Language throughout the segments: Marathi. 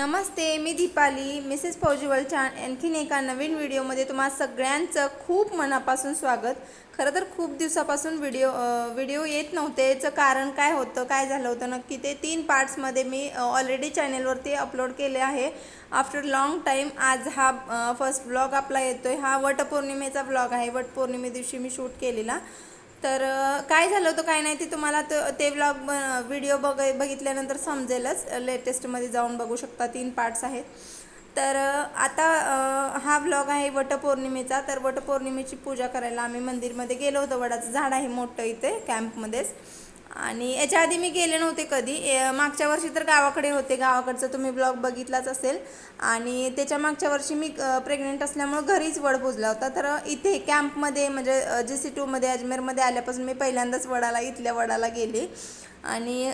नमस्ते मी दीपाली मिसेस फौजीवलच्या आणखीन एका नवीन व्हिडिओमध्ये तुम्हा सगळ्यांचं खूप मनापासून स्वागत. खरं तर खूप दिवसापासून व्हिडिओ व्हिडिओ येत नव्हते याचं कारण काय होतं काय झालं होतं नक्की ते तीन पार्ट्समध्ये मी ऑलरेडी चॅनेलवरती अपलोड केले आहे. आफ्टर लॉंग टाईम आज हा फर्स्ट ब्लॉग आपला येतो आहे हा वटपौर्णिमेचा ब्लॉग आहे. वटपौर्णिमे दिवशी मी शूट केलेला. तर काय झालं होतं काय नाही ते तुम्हाला ते व्लॉग व्हिडिओ बघ बघितल्यानंतर समजेलच. लेटेस्टमध्ये जाऊन बघू शकता तीन पार्ट्स आहेत. तर आता हा व्लॉग आहे वटपौर्णिमेचा. तर वटपौर्णिमेची पूजा करायला आम्ही मंदिरमध्ये गेलो होतो. वडाचं झाड आहे मोठं इथे कॅम्पमध्येच आणि याच्या आधी मी गेले नव्हते कधी. ए- मागच्या वर्षी तर गावाकडे होते. गावाकडचं तुम्ही ब्लॉग बघितलाच असेल. आणि त्याच्या मागच्या वर्षी मी प्रेग्नेंट असल्यामुळं घरीच वड पुजला होता. तर इथे कॅम्पमध्ये म्हणजे जे सी टूमध्ये अजमेरमध्ये आल्यापासून मी पहिल्यांदाच वडाला इथल्या वडाला गेले. आणि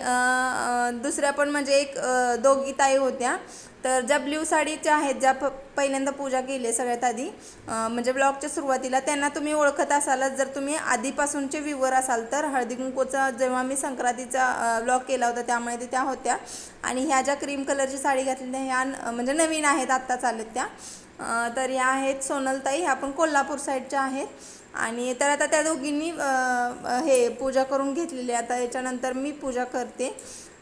दुसऱ्या पण म्हणजे एक दोघी ताई होत्या. तर ज्या ब्ल्यू साडीच्या आहेत ज्या प पहिल्यांदा पूजा केली आहे सगळ्यात आधी म्हणजे ब्लॉगच्या सुरुवातीला त्यांना तुम्ही ओळखत असालच. जर तुम्ही आधीपासूनचे व्ह्यूवर असाल तर हळदी कुंकूचा जेव्हा मी संक्रांतीचा ब्लॉग केला होता त्यामुळे ते त्या होत्या. आणि ह्या ज्या क्रीम कलरची साडी घातलेल्या ह्या न- म्हणजे नवीन आहेत आत्ता चालत त्या. तर या आहेत सोनलताई ह्या पण कोल्हापूर साईडच्या आहेत. आणि तर आता त्या दोघींनी हे पूजा करून घेतलेली आहे. आता याच्यानंतर मी पूजा करते.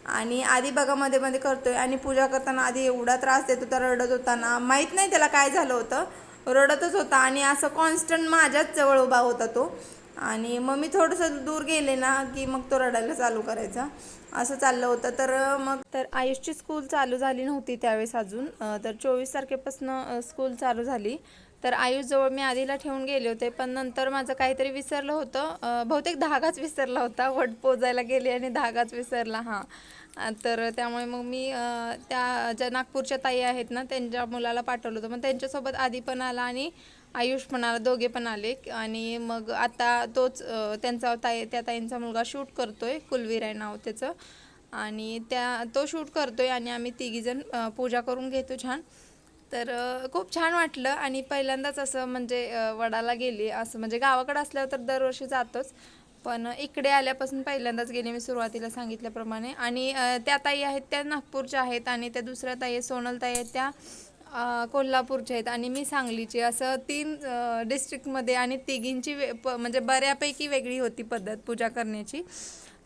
आणि आधी बघा मध्ये मध्ये करतोय आणि पूजा करताना आधी एवढा त्रास देत होता रडत होताना. माहीत नाही त्याला काय झालं होतं. रडतच होता आणि असं कॉन्स्टंट माझ्याच जवळ उभा होता तो. आणि मग मी थोडंसं दूर गेले ना की मग तो रडायला चालू करायचा. असं चाललं होतं. तर मग तर आयुषची स्कूल चालू झाली नव्हती त्यावेळेस अजून. तर चोवीस तारखेपासून स्कूल चालू झाली. तर आयुषजवळ मी आधीला ठेवून गेले होते पण नंतर माझं काहीतरी विसरलं होतं. बहुतेक धागाच विसरला होता. वट पोजायला गेले आणि धागाच विसरला हां. तर त्यामुळे मग मी त्या ज्या नागपूरच्या ताई आहेत ना त्यांच्या मुलाला पाठवलं होतं. मग त्यांच्यासोबत आधी पण आला आणि आयुष पण आला दोघे पण आले. आणि मग आता तोच त्यांचा ताई त्या ताईंचा मुलगा शूट करतो आहे कुलवीर आहे नाव त्याचं. आणि त्या तो शूट करतो आहे आणि आम्ही तिघीजण पूजा करून घेतो छान. तर खूप छान वाटलं आणि पहिल्यांदाच असं म्हणजे वडाला गेली. असं म्हणजे गावाकडं असल्यावर तर दरवर्षी जातोच. पण इकडे आल्यापासून पहिल्यांदाच गेले मी सुरुवातीला सांगितल्याप्रमाणे. आणि त्या ताई आहेत त्या नागपूरच्या आहेत आणि त्या दुसऱ्या ताई आहेत सोनल ताई आहेत त्या कोल्हापूरचे आहेत आणि मी सांगलीची असं तीन डिस्ट्रिक्टमध्ये आणि तिघींची वे प म्हणजे बऱ्यापैकी वेगळी होती पद्धत पूजा करण्याची.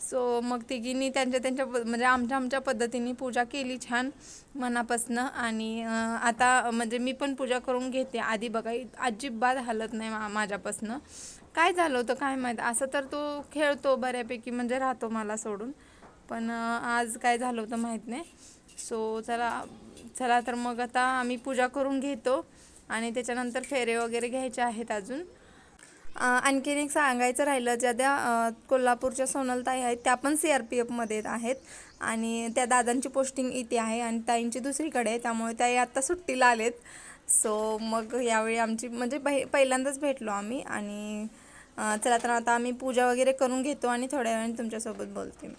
सो मग तिघींनी त्यांच्या त्यांच्या प- म्हणजे आमच्या आमच्या पद्धतीने पूजा केली छान मनापासनं. आणि आता म्हणजे मी पण पूजा करून घेते. आधी बघा अजिबात हालत नाही मा माझ्यापासनं. काय झालं होतं काय माहीत? असं तर तो खेळतो बऱ्यापैकी म्हणजे राहतो मला सोडून. पण आज काय झालं होतं माहीत नाही. सो चला चला तर मग आता आम्ही पूजा करून घेतो आणि त्याच्यानंतर फेरे वगैरे घ्यायचे आहेत अजून. आणखीन एक सांगायचं राहिलं ज्या त्या कोल्हापूरच्या सोनलताई आहेत त्या पण सी आर पी एफमध्ये आहेत आणि त्या दादांची पोस्टिंग इथे आहे आणि ताईंची दुसरीकडे आहे त्यामुळे त्या आत्ता सुट्टीला आलेत. सो मग यावेळी आमची म्हणजे पहि पहिल्यांदाच भेटलो आम्ही आणि चला तर आता आम्ही पूजा वगैरे करून घेतो आणि थोड्या वेळाने तुमच्यासोबत बोलते.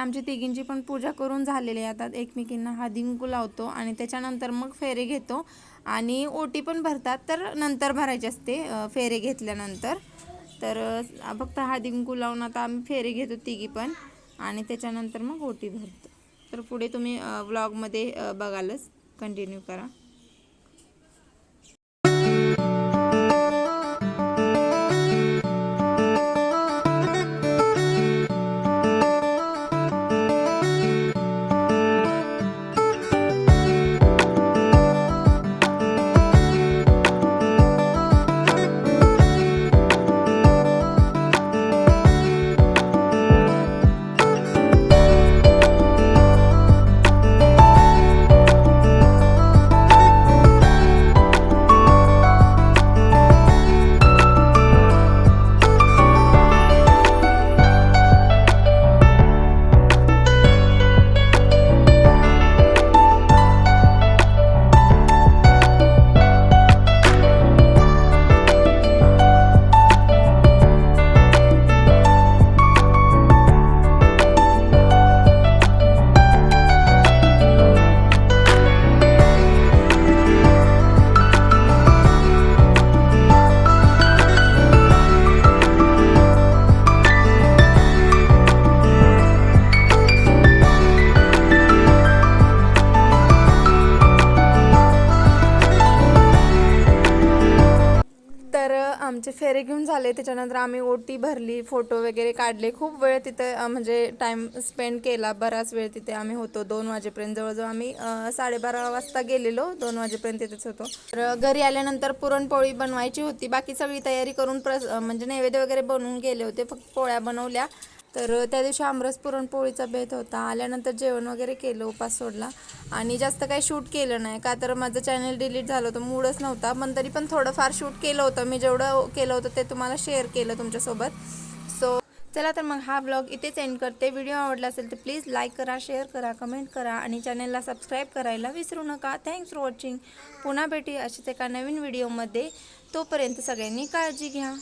आमची तिघींची पण पूजा करून झालेली येतात आता एकमेकींना हळदी लावतो आणि त्याच्यानंतर मग फेरे घेतो. आणि ओटी पण भरतात तर नंतर भरायची असते फेरे घेतल्यानंतर. तर फक्त हळदी लावून आता आम्ही फेरे घेतो तिघी पण. आणि त्याच्यानंतर मग ओटी भरतो. तर पुढे तुम्ही व्लॉगमध्ये बघालच. कंटिन्यू करा. आमचे फेरे घेऊन झाले. त्याच्यानंतर आम्ही ओटी भरली फोटो वगैरे काढले. खूप वेळ तिथे म्हणजे टाईम स्पेंड केला. बराच वेळ तिथे आम्ही होतो. दोन वाजेपर्यंत जवळजवळ आम्ही साडेबारा वाजता गेलेलो. दोन वाजेपर्यंत तिथेच होतो. तर घरी आल्यानंतर पुरणपोळी बनवायची होती. बाकी सगळी तयारी करून प्र म्हणजे नैवेद्य वगैरे बनवून गेले होते. फक्त पोळ्या बनवल्या. तर त्या दिवशी आमरस पुरणपोळीचा बेत होता. आल्यानंतर जेवण वगैरे केलं उपास सोडला. आणि जास्त काही शूट केलं नाही. का तर माझं चॅनल डिलीट झालं होतं मूडच नव्हता. पण तरी पण थोडंफार शूट केलं होतं. मी जेवढं केलं होतं ते तुम्हाला शेअर केलं तुमच्यासोबत. सो चला तर मग हा ब्लॉग इथेच एंड करते. व्हिडिओ आवडला असेल तर प्लीज लाईक करा शेअर करा कमेंट करा आणि चॅनलला सबस्क्राईब करायला विसरू नका. थँक्स फॉर वॉचिंग पुन्हा भेटी अशीच एका नवीन व्हिडिओमध्ये तोपर्यंत सगळ्यांनी काळजी घ्या.